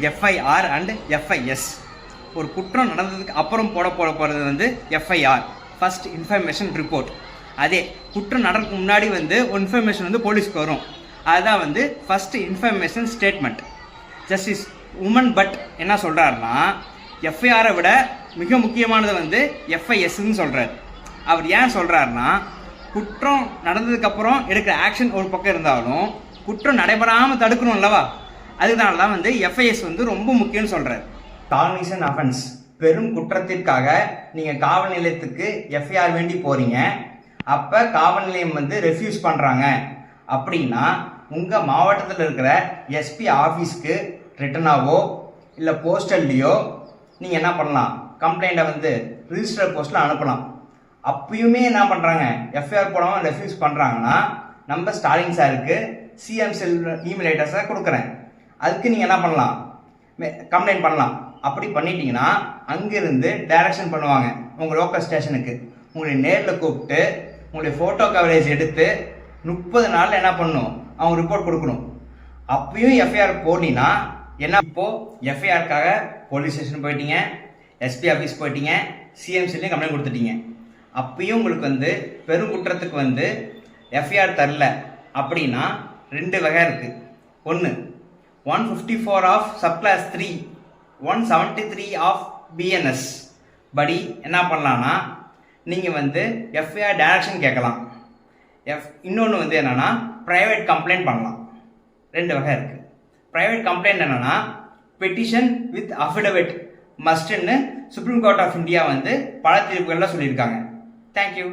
FIR and FIs ஒரு குற்றம் நடந்ததுக்கு அப்புறம் போட போட போகிறது வந்து எஃப்ஐஆர் ஃபஸ்ட் இன்ஃபர்மேஷன் ரிப்போர்ட் அதே குற்றம் நடக்கு முன்னாடி வந்து ஒரு இன்ஃபர்மேஷன் வந்து போலீஸ்க்கு வரும். அதுதான் வந்து first information statement justice woman but என்ன சொல்கிறாருன்னா எஃப்ஐஆரை விட மிக முக்கியமானது வந்து எஃப்ஐஎஸ்ன்னு சொல்கிறார் அவர் ஏன் சொல்கிறாருன்னா குற்றம் நடந்ததுக்கப்புறம் எடுக்கிற ஆக்ஷன் ஒரு பக்கம் இருந்தாலும் குற்றம் நடைபெறாமல் தடுக்கணும் அல்லவா? அதனால தான் வந்து எஃப்ஐஎஸ் வந்து ரொம்ப முக்கியம்னு சொல்கிறார் காக்னிசன் அஃபென்ஸ் பெரும் குற்றத்திற்காக நீங்கள் காவல் நிலையத்துக்கு எஃப்ஐஆர் வேண்டி போகிறீங்க அப்போ காவல் நிலையம் வந்து ரெஃப்யூஸ் பண்ணுறாங்க அப்படின்னா உங்கள் மாவட்டத்தில் இருக்கிற எஸ்பி ஆஃபீஸ்க்கு ரிட்டனாவோ இல்லை போஸ்டல்லையோ நீங்கள் என்ன பண்ணலாம்? கம்ப்ளைண்ட்டை வந்து ரிஜிஸ்டர் போஸ்ட்டில் அனுப்பலாம். அப்பயுமே என்ன பண்ணுறாங்க எஃப்ஐஆர் போடாமல் ரெஃப்யூஸ் பண்ணுறாங்கன்னா நம்ம ஸ்டாலின் சாருக்கு சிஎம் செல் இமெயில் ஐட்டர்ஸாக கொடுக்குறேன். அதுக்கு நீங்கள் என்ன பண்ணலாம்? கம்ப்ளைண்ட் பண்ணலாம். அப்படி பண்ணிட்டீங்கன்னா அங்கேருந்து டைரக்ஷன் பண்ணுவாங்க உங்கள் லோக்கல் ஸ்டேஷனுக்கு உங்களை நேரில் கூப்பிட்டு உங்களுடைய ஃபோட்டோ கவரேஜ் எடுத்து முப்பது நாளில் என்ன பண்ணணும்? அவங்க ரிப்போர்ட் கொடுக்கணும். அப்பயும் எஃப்ஐஆர் போட்டினா என்ன இப்போது எஃப்ஐஆருக்காக போலீஸ் ஸ்டேஷன் போயிட்டீங்க எஸ்பி ஆஃபீஸ் போயிட்டீங்க சிஎம்சிலையும் கம்ப்ளைண்ட் கொடுத்துட்டீங்க. அப்பயும் உங்களுக்கு வந்து பெரும் குற்றத்துக்கு வந்து எஃப்ஐஆர் தரல. அப்படின்னா ரெண்டு வகை இருக்குது ஒன்று one fifty four of subclass three one seventy three of BNS படி என்ன பண்ணலான்னா நீங்கள் வந்து எஃப்ஐஆர் டைரக்ஷன் கேட்கலாம். எஃப் இன்னொன்று வந்து என்னென்னா ப்ரைவேட் கம்ப்ளைண்ட் பண்ணலாம். ரெண்டு வகை இருக்குது ப்ரைவேட் கம்ப்ளைண்ட் என்னென்னா பெட்டிஷன் வித் அஃபிடவிட் மஸ்ட்டுன்னு சுப்ரீம் கோர்ட் ஆஃப் இந்தியா வந்து பல தீர்ப்புகளில் சொல்லியிருக்காங்க தேங்க்யூ